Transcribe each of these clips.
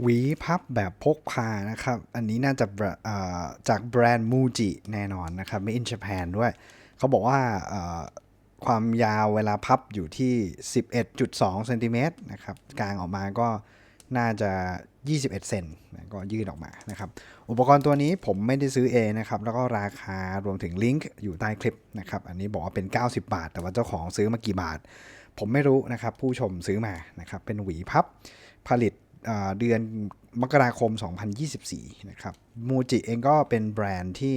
หวีพับแบบพกพานะครับ อันนี้น่าจะจากแบรนด์มูจิแน่นอนนะครับ Made in Japan ด้วย เขาบอกว่าความยาวเวลาพับอยู่ที่ 11.2เซนติเมตรนะครับ กลางออกมาก็น่าจะ 21 เซนก็ยืดออกมานะครับ อุปกรณ์ตัวนี้ผมไม่ได้ซื้อเองนะครับ แล้วก็ราคารวมถึงลิงก์อยู่ใต้คลิปนะครับ อันนี้บอกว่าเป็น 90 บาท แต่ว่าเจ้าของซื้อมากี่บาท ผมไม่รู้นะครับ ผู้ชมซื้อมานะครับ เป็นหวีพับผลิต เดือนมกราคม 2024 นะครับ มูจิเองก็เป็นแบรนด์ที่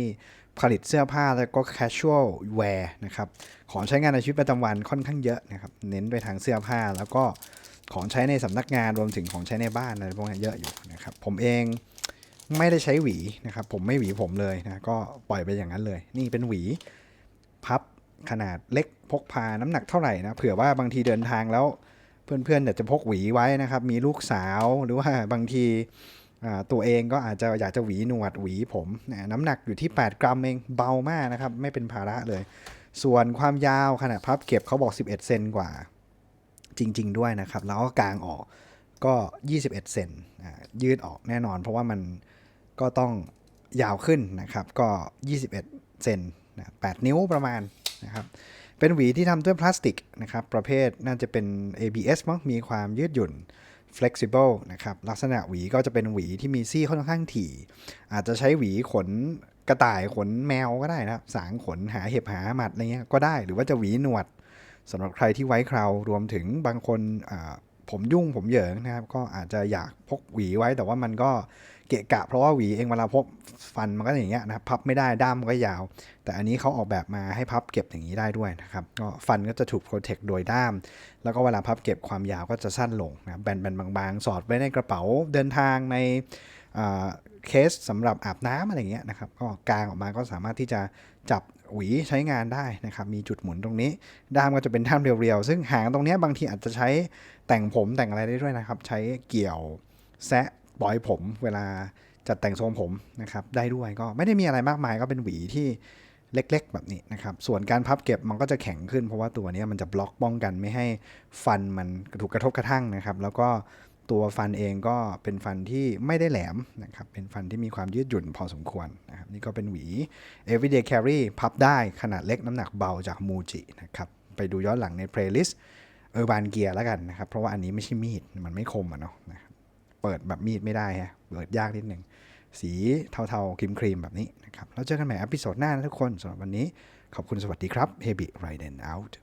ผลิตเสื้อผ้าแล้วก็ casual wear นะครับ ของใช้งานในชีวิตประจำวันค่อนข้างเยอะนะครับ เน้นไปทางเสื้อผ้าแล้วก็ของใช้ในสำนักงานรวมถึงของใช้ในบ้านอะไรพวกนี้เยอะอยู่นะครับ ผมเองไม่ได้ใช้หวีนะครับ ผมไม่หวีผมเลยนะ ก็ปล่อยไปอย่างนั้นเลย นี่เป็นหวีพับขนาดเล็กพกพาน้ำหนักเท่าไหร่นะ เผื่อว่าบางทีเดินทางแล้ว เพื่อนๆอยากจะพกหวีไว้นะครับ มีลูกสาวหรือว่าบางทีตัวเองก็อาจจะอยากจะหวีหนวดหวีผมน้ำหนักอยู่ที่ 8 กรัมเองเบามากนะครับ ไม่เป็นภาระเลย ส่วนความยาวขนาดพับเก็บเขาบอก 11 เซนกว่า จริง ๆ ด้วยนะครับ แล้วก็กางออกก็ 21 เซนยืดออกแน่นอน เพราะว่ามันก็ต้องยาวขึ้นนะครับ ก็ 21 เซน8นิ้วประมาณนะครับ เป็นหวีที่ทำด้วยพลาสติกนะครับ ประเภทน่าจะเป็น ABS มั้ง มีความยืดหยุ่น flexible นะครับ ลักษณะหวีก็จะเป็นหวีที่มีซี่ค่อนข้างถี่ อาจจะใช้หวีขนกระต่ายขนแมวก็ได้นะสางขนหาเห็บหาหมัดอะไรเงี้ยก็ได้ หรือว่าจะหวีหนวดสำหรับใครที่ไว้คราว รวมถึงบางคนอ่า ผมยุ่งผมเหยิงนะครับ ก็อาจจะอยากพกหวีไว้ แต่ว่ามันก็เกะกะ เพราะว่าหวีเองเวลาพกฟันมันก็อย่างเงี้ยนะพับไม่ได้ด้ามมันก็ยาว แต่อันนี้เขาออกแบบมาให้พับเก็บอย่างนี้ได้ด้วยนะครับก็ฟันก็จะถูกโปรเทคโดยด้าม แล้วก็เวลาพับเก็บความยาวก็จะสั้นลงนะแบนๆบางๆ สอดไว้ในกระเป๋าเดินทางใน เคสสำหรับอาบน้ำอะไรเงี้ยนะครับก็กางออกมาก็สามารถที่จะจับหวีใช้งานได้นะครับ มีจุดหมุนตรงนี้ ด้ามก็จะเป็นด้ามเรียวๆ ซึ่งหางตรงนี้บางทีอาจจะใช้แต่งผมแต่งอะไรได้ด้วยนะครับ ใช้เกี่ยวแซะปล่อยผมเวลาจัดแต่งทรงผมนะครับได้ด้วยก็ไม่ได้มีอะไรมากมายก็เป็นหวีที่เล็ก ๆ แบบนี้นะครับ ส่วนการพับเก็บมันก็จะแข็งขึ้น เพราะว่าตัวนี้มันจะบล็อกป้องกันไม่ให้ฟันมันถูกกระทบกระทั่งนะครับ แล้วก็ ตัวฟันเองก็เป็นฟันที่ไม่ได้แหลมนะครับ เป็นฟันที่มีความยืดหยุ่นพอสมควรนะครับ นี่ก็เป็นหวี everyday carry พับได้ขนาดเล็กน้ำหนักเบาจากมูจินะครับ ไปดูย้อนหลังใน playlist เออร์บานเกียร์แล้วกันนะครับ เพราะว่าอันนี้ไม่ใช่มีด มันไม่คมอะเนาะนะเปิดแบบมีดไม่ได้ฮะ เปิดยากนิดหนึ่ง สีเทาๆ ครีมๆ แบบนี้นะครับ แล้วเจอกันใหม่อพิโซดหน้านะทุกคนสำหรับวันนี้ ขอบคุณสวัสดีครับ h e b y Riden out